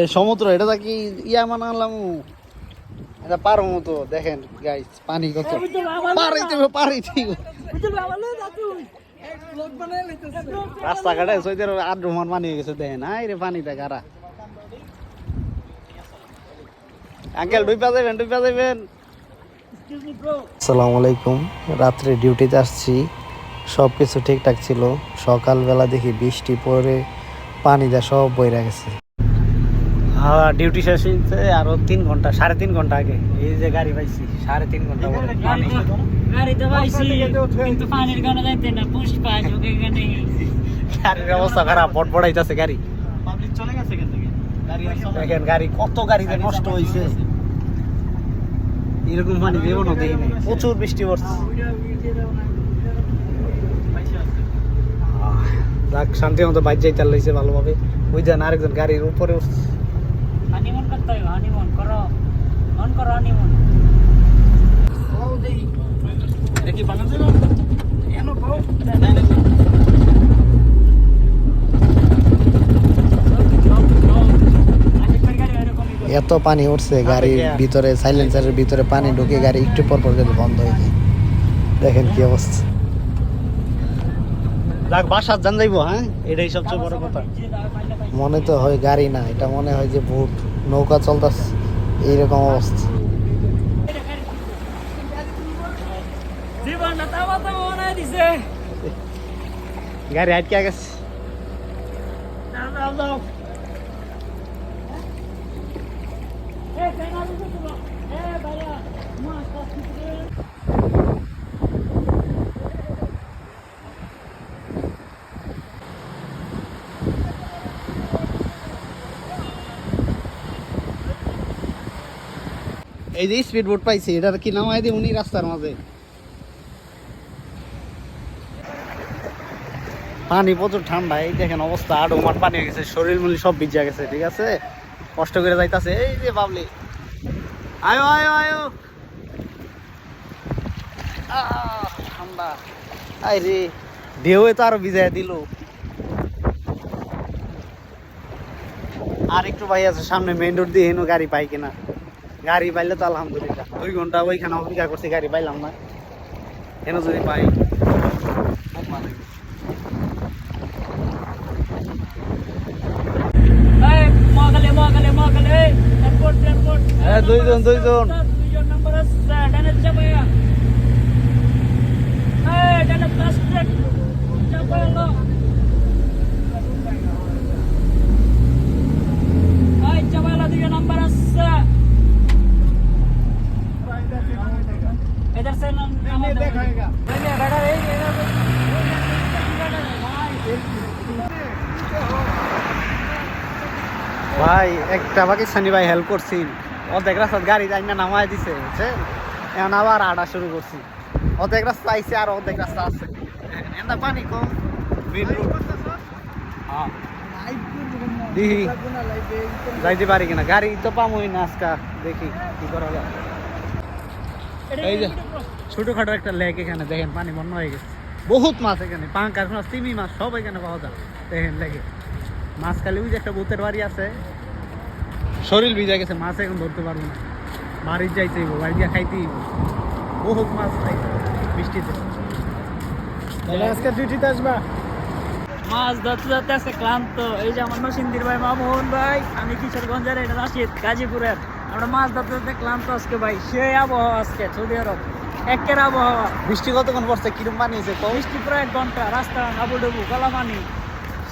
এই সমুদ্র এটা কি ইয়া মানালাম এটা পারো মতো দেখেন গাইস পানি কত। পারিতে পারিতে রাস্তাঘাটে সৈদের আট রুমান পানি হয়ে গেছে দেখেন। আই রে পানিটা কারা? আঙ্কেল ডুইপা যাবেন ডুইপা যাবেন আসসালামু আলাইকুম। রাত্রে ডিউটিতে আসছি। সব কিছু ঠিকঠাক ছিল। সকালবেলা দেখি বৃষ্টি পরে পানি যা সব বইরা গেছে। হ্যাঁ ডিউটি শেষ হয়েছে আরও তিন ঘণ্টা সাড়ে তিন ঘণ্টা আগে। এই যে গাড়ি পাইছি সাড়ে তিন ঘণ্টা গাড়ির অবস্থা খারাপ বট বড়াইতেছে গাড়ি। দেখেন গাড়ি কত গাড়িতে নষ্ট হয়েছে এরকম পানি জীবনও দেখিনি প্রচুর বৃষ্টি পড়ছে। যাক শান্তি মতো বাইক যাইতে লাইছে ভালোভাবে। ওই দেন আরেকজন গাড়ির উপরে উঠছে। হানিমুন করতে হবে হানিমুন করো। মন করো হানিমুন এত পানি উঠছে গাড়ির ভিতরে সাইলেন্সারের ভিতরে পানি ঢুকে গাড়ি একটু পর পর বন্ধ হয়ে যায়। দেখেন কি অবস্থা। যাক বাসার জান যাইবো হ্যাঁ? এটাই সবচেয়ে বড় কথা। মনে তো হয় গাড়ি না এটা মনে হয় যে বুট নৌকা চলতেছে এইরকম অবস্থা। গাড়ি আটকে গেছে। দাও এ কেনা দিছো তো এ ভাইয়া মাছ কাট দিছে এই যে স্পিড বোট পাইছে, এটার কি নামাই দিই উনি রাস্তার মাঝে? পানি প্রচুর ঠান্ডা, এই দেখেন অবস্থা আড়ো মাঠ পানি হয়ে গেছে, শরীর মুলি সব ভিজা গেছে, ঠিক আছে? কষ্ট করে যাইতাছে, এই যে বাবলি। আয়ো আয়ো আয়ো। ঠান্ডা। আই রে ঢেউয়ে তো আরও ভিজাই দিল। আর একটু ভাই আছে সামনে মেইন রোড দিয়ে হেনো গাড়ি পাই কিনা। গাড়ি পাইলে তো আলহামদুলিল্লাহ। দুই ঘণ্টা ওইখানে অপেক্ষা করছি গাড়ি পাইলাম না। হেনো যদি পাই দুইজন ভালো ভাই একটা পাকিস্তানি ভাই হেল্প করছি। অর্ধেক রাস্তা গাড়ি যাই না নামাই দিছে বুঝছেন এখন আবার আডা শুরু করছি। অর্ধেক রাস্তা আইছে আর অর্ধেক রাস্তা আছে। এন্দা পানি কম। মেন রোড হ্যাঁ। দেখি যাইতে পারি কিনা গাড়ি তো পামই না আজকা দেখি কি করা যায়। এই যে ছোটখাটো একটা লেক এখানে দেখেন পানি বন্য হয়ে গেছে। বহুত মাছ এখানে পাঙ্কার মাছ তিমি মাছ সব এখানে পাওয়া যায়। দেখেন লেগে মাছ খালি ওই যে একটা ভূতের বাড়ি আছে শরীর ভিজা গেছে মাছ এখন ধরতে পারব না। বাড়ির যাইতে হইব বাড়ি গিয়ে খাইতে হইব। বহুত মাছ খাই বৃষ্টিতে। আজকে ডিউটিতে আসবা? মাছ ধরতে ধরতে আছে ক্লান্ত। এই যে আমার নসিন্দির ভাই মামুন ভাই আমি কিশোরগঞ্জের এটা রাশিদ গাজীপুরের। আমরা মাছ ধরতে ধরতে ক্লান্ত আজকে ভাই। সেই আবহাওয়া আজকে সৌদি আরব। একের আবহাওয়া। বৃষ্টি কতক্ষণ পড়ছে? কিরম পানি হয়েছে? বৃষ্টি প্রায় এক ঘণ্টা রাস্তা হাবুডুবু গলামানি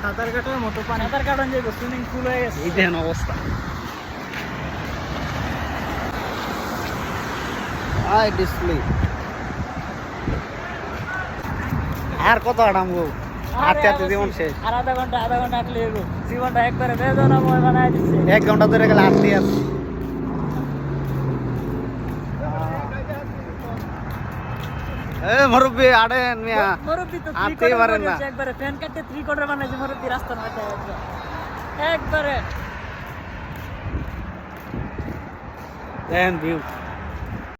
সাঁতার কাটার মতো পানি। সাঁতার কাটান যাইব সুইমিং পুল হয়ে গেছে। এই দেখেন অবস্থা। আই ডিসপ্লে আর কত আরাম গো? হাঁটতে হাঁটতে জীবন শেষ। আর আধা ঘণ্টা আধা ঘণ্টা হাঁটলে এগো। জীবনটা একবারে বানায় দিচ্ছে। এক ঘণ্টা ধরে গেলে হাঁটতে আছে। এ মুরব্বী আড়েন মিয়া। মুরব্বি তো পারেন না। একবারে ফ্যান কাটতে থ্রি কোয়ার্টার বানাইছে মুরব্বি রাস্তার মাথায় একবার। একবারে। দেখেন ভিউ